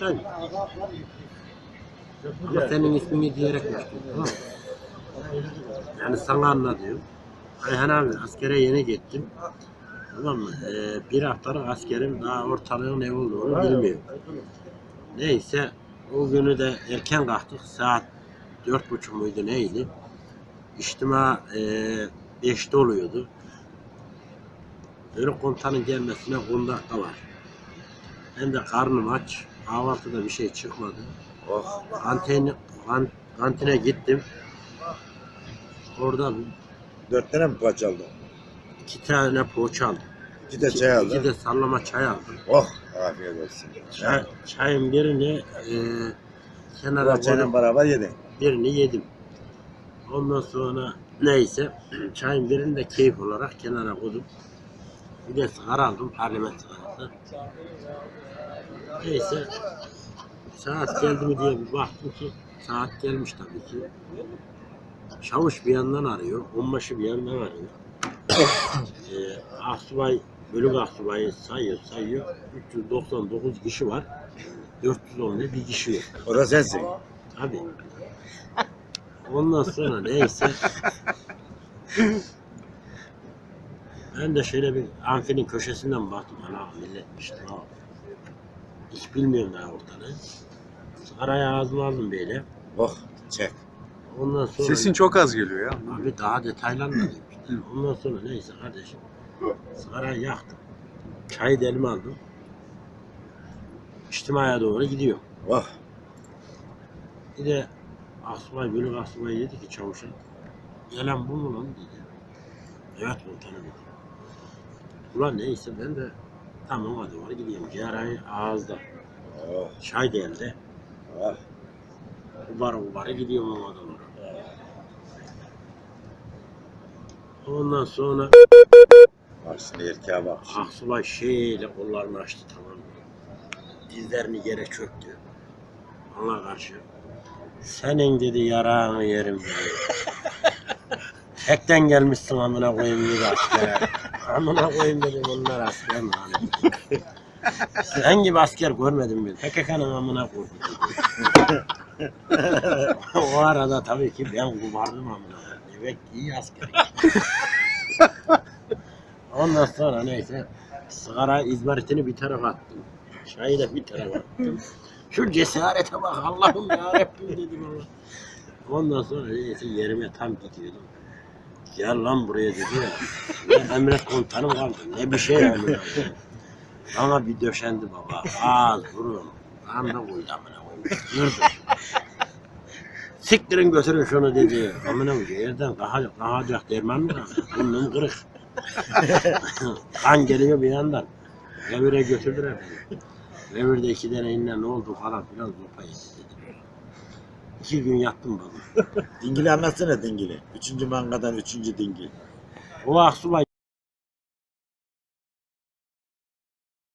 Ben. Ama senin ismini diyerek geçtim. Tamam? Yani sana anlatıyorum. Ayhan abi askere yeni gittim. Tamam mı? Ee, bir haftalık askerim daha ortalığın ne olduğunu bilmiyor. Neyse o günü de erken kalktık. Saat dört buçuk muydu neydi? İçtima e, beşte oluyordu. Böyle komutanın gelmesine 10 dakika var. Ben de karnım aç. Kahvaltıda bir şey çıkmadı. Oh. Kantine, kan- kantine gittim. Orada Dört tane mi poğaça aldın? iki tane poğaça aldım. İki de İki- çay iki aldın. de sallama çay aldım. Oh. Afiyet olsun. Çay, çayın birini e, kenara Poğaçayla koydum. beraber yedin. Birini yedim. Ondan sonra neyse çayın birini de keyif olarak kenara koydum. Bir de sigara aldım parlament sigarası. Neyse saat geldi mi diye bir baktım ki saat gelmiş tabii ki. Çavuş bir yandan arıyor, onbaşı bir yandan arıyor. ee, Asubay, bölük asubayı sayıyor, sayıyor. 399 kişi var. 410 bir kişi yok. O da sensin. Tabii. Ondan sonra neyse. ben de şöyle bir amfinin köşesinden baktım. Ana milletmiş. tamam. Hiç bilmiyorum daha ortalığı. Sigarayı ağzıma aldım böyle. Oh. Çek. Ondan sonra... Sesin çok az geliyor ya. Abi daha detaylanmadı. işte. Ondan sonra neyse kardeşim. Sigarayı yaktım. Çayı da elime aldım. İçtimaya doğru gidiyorum. Oh. Bir de asubay, bölük asubay dedi ki çavuşa. Gelen bu mu lan dedi. Evet komutanım dedi. Ulan neyse ben de tamam hadi var gidiyorum. Ciğerayı ağızda. Oh. Çay da elde. Oh. Ubara ubara gidiyorum o adamlara. Ondan sonra şimdi erkeğe bak. Aksubay şeyle kollarını açtı tamam? Dizlerini yere çöktü. Bana karşı. Senin dedi yarağını yerim dedi. Tekten gelmişsin amına koyayım dedi asker. Amına koyayım dedim onlar asker mi? Sen gibi asker görmedim ben. PKK'nın amına koydum. o arada tabii ki ben kubardım amına. koyayım. Evet iyi asker. Ondan sonra neyse sigara izmaritini bir tarafa attım. Çayı da bir tarafa attım. Şu cesarete bak Allah'ım ya Rabbim dedim ama. Ondan sonra neyse yerime tam gidiyordum. Gel lan buraya dedi ya. Ne emret komutanım kaldı. Ne bir şey yani. Bana bir döşendi baba. Az vuruyorum. Ben de koydu amına koyayım. Kırdım. Siktirin götürün şunu dedi. Amına koyayım. Yerden kalkacak, kalkacak derman mı? Burnum kırık. kan geliyor bir yandan. Revire götürdüler beni. Revirde iki tane inle ne oldu falan filan zopa yedi dedi. İki gün yattım baba. Dingili anlatsana dingili. Üçüncü mangadan üçüncü dingil. O aksubay